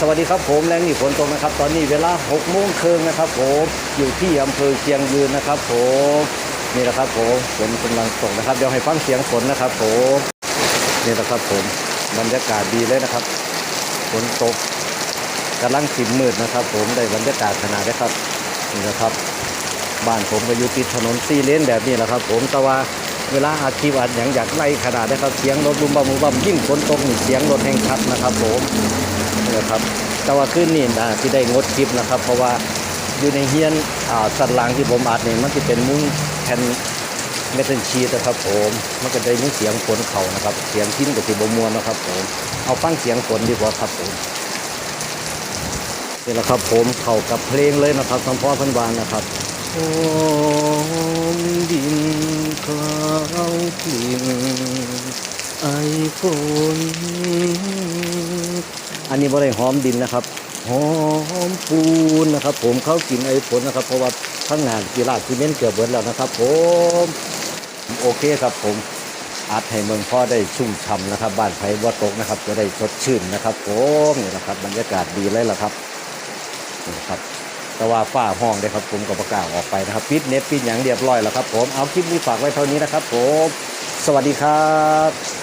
สวัสดีครับผมแรงนี่ฝนตกนะครับ ตอนนี้เวลา6โมงครึ่งนะครับผมอยู่ที่อำเภอเชียงยืนนะครับผมนี่แหละครับผมฝนกำลังตกนะครับเดี๋ยวให้ฟังเสียงฝนนะครับผมนี่แหละครับผมบรรยากาศดีเลยนะครับฝนตกกำลังสิมมืดนะครับ ผมได้บรรยากาศขนาดนี้ครับนี่นะครับ บ้านผมก็อยู่ติดถนนซีเลนแบบนี้แหละครับ ผมแต่ว่าเวลาอาชีพอัดอย่างอยากไล่ขนาดนี้ครับเสียงรถบุมบัมบุมบัมยิ่งฝนตกนี่เสียงรถแห่งชัดนะครับ ผม นะครับ แต่ว่าขึ้นนี่นะที่ได้งดคลิปนะครับ เพราะว่าอยู่ในเฮียนอ่าสันหลังที่ผมอัดนี่มันจะเป็นมุ้งแผ่นเมทัลชีตนะครับผมมันก็ได้ยินเสียงฝนเข่านะครับ เสียงทิ้นกับสีบมวนนะครับผมเอาฟังเสียงฝนดีกว่าครับผมนี่แหละครับผมเข้ากับเพลงเลยนะครับสัมพ่อพันวานนะครับหอมดินคลาวกลิ่นไอฝน อันนี้บ่ได้หอมดินนะครับหอมปูนนะครับ ผมเขากินไอ้ฝนนะครับ เพราะว่าทั้งงานกีฬาซีเมนต์เกือบเบิดแล้วนะครับ ผมโอเคครับผมอัดให้เมืองพ่อได้ชุ่มฉ่ำนะครับ บ้านไผ่ว่าตกนะครับ จะได้สดชื่นนะครับผมนี่นะครับ บรรยากาศดีเลยล่ะครับนี่ครับแต่ว่าฝ้าห้องได้ครับผมก็ประกาศออกไปนะครับปิดเน็ตปิดอย่างเรียบร้อยแล้วครับ ผมเอาคลิปนี้ฝากไว้เท่านี้นะครับ ผม สวัสดีครับ